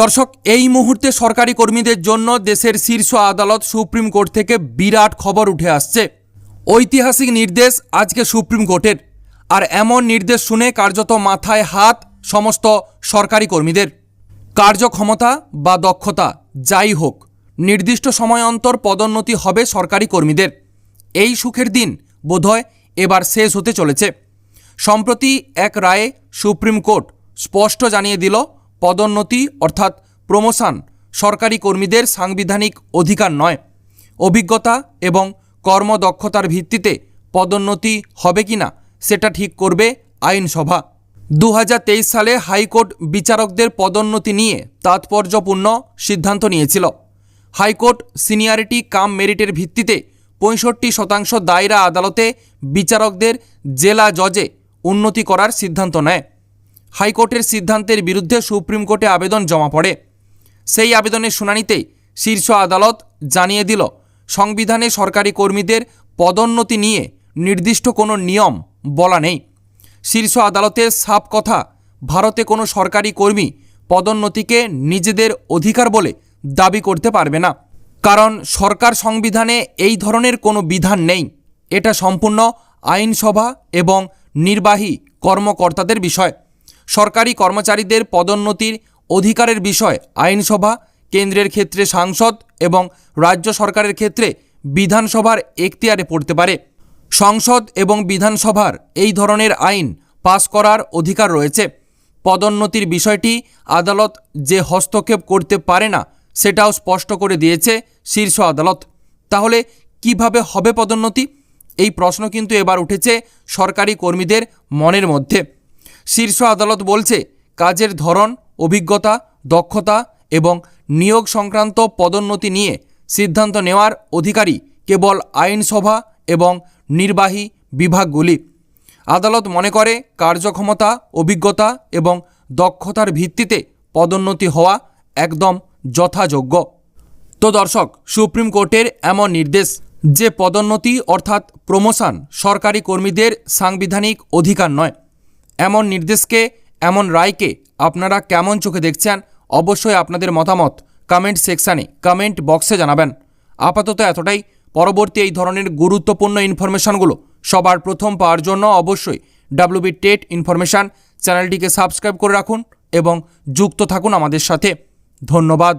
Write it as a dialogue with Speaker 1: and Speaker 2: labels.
Speaker 1: দর্শক, এই মুহূর্তে সরকারি কর্মীদের জন্য দেশের শীর্ষ আদালত সুপ্রিম কোর্ট থেকে বিরাট খবর উঠে আসছে। ঐতিহাসিক নির্দেশ আজকে সুপ্রিম কোর্টের। আর এমন নির্দেশ শুনে কার্যত মাথায় হাত সমস্ত সরকারি কর্মীদের। কার্যক্ষমতা বা দক্ষতা, যাই হোক, নির্দিষ্ট সময় অন্তর পদোন্নতি হবে সরকারি কর্মীদের। এই সুখের দিন বোধহয় এবার শেষ হতে চলেছে। সম্প্রতি এক রায়ে সুপ্রিম কোর্ট স্পষ্ট জানিয়ে দিল পদোন্নতি অর্থাৎ প্রমোশন সরকারি কর্মীদের সাংবিধানিক অধিকার নয়। অভিজ্ঞতা এবং কর্মদক্ষতার ভিত্তিতে পদোন্নতি হবে কিনা সেটা ঠিক করবে আইনসভা। দু হাজার তেইশ সালে হাইকোর্ট বিচারকদের পদোন্নতি নিয়ে তাৎপর্যপূর্ণ সিদ্ধান্ত নিয়েছিল। হাইকোর্ট সিনিয়রিটি কাম মেরিটের ভিত্তিতে পঁয়ষট্টি শতাংশ দায়রা আদালতে বিচারকদের জেলা জজে উন্নতি করার সিদ্ধান্ত নেয়। হাইকোর্টের সিদ্ধান্তের বিরুদ্ধে সুপ্রিম কোর্টে আবেদন জমা পড়ে। সেই আবেদনের শুনানিতে শীর্ষ আদালত জানিয়ে দিল, সংবিধানে সরকারি কর্মীদের পদোন্নতি নিয়ে নির্দিষ্ট কোনো নিয়ম বলা নেই। শীর্ষ আদালতের সাপ কথা, ভারতে কোনো সরকারি কর্মী পদোন্নতিকে নিজেদের অধিকার বলে দাবি করতে পারবে না। কারণ সরকার সংবিধানে এই ধরনের কোনো বিধান নেই। এটা সম্পূর্ণ আইনসভা এবং নির্বাহী কর্মকর্তাদের বিষয়। সরকারি কর্মচারীদের পদোন্নতির অধিকারের বিষয় আইনসভা, কেন্দ্রের ক্ষেত্রে সাংসদ এবং রাজ্য সরকারের ক্ষেত্রে বিধানসভার এখতিয়ারে পড়তে পারে। সংসদ এবং বিধানসভার এই ধরনের আইন পাশ করার অধিকার রয়েছে। পদোন্নতির বিষয়টি আদালত যে হস্তক্ষেপ করতে পারে না, সেটাও স্পষ্ট করে দিয়েছে শীর্ষ আদালত। তাহলে কীভাবে হবে পদোন্নতি? এই প্রশ্ন কিন্তু এবার উঠেছে সরকারি কর্মীদের মনের মধ্যে। শীর্ষ আদালত বলছে, কাজের ধরন, অভিজ্ঞতা, দক্ষতা এবং নিয়োগ সংক্রান্ত পদোন্নতি নিয়ে সিদ্ধান্ত নেওয়ার অধিকারী কেবল আইনসভা এবং নির্বাহী বিভাগগুলি। আদালত মনে করে, কার্যক্ষমতা, অভিজ্ঞতা এবং দক্ষতার ভিত্তিতে পদোন্নতি হওয়া একদম যথাযোগ্য। তো দর্শক, সুপ্রিম কোর্টের এমন নির্দেশ, যে পদোন্নতি অর্থাৎ প্রমোশন সরকারি কর্মীদের সাংবিধানিক অধিকার নয়। এমন নির্দেশকে, এমন রায়কে আপনারা কেমন চোখে দেখছেন, অবশ্যই আপনাদের মতামত কমেন্ট সেকশানে কমেন্ট বক্সে জানাবেন। আপাতত এতটাই। পরবর্তী এই ধরনের গুরুত্বপূর্ণ ইনফরমেশনগুলো সবার প্রথম পাওয়ার জন্য অবশ্যই ডাব্লিউবি টেট ইনফরমেশান চ্যানেলটিকে সাবস্ক্রাইব করে রাখুন এবং যুক্ত থাকুন আমাদের সাথে। ধন্যবাদ।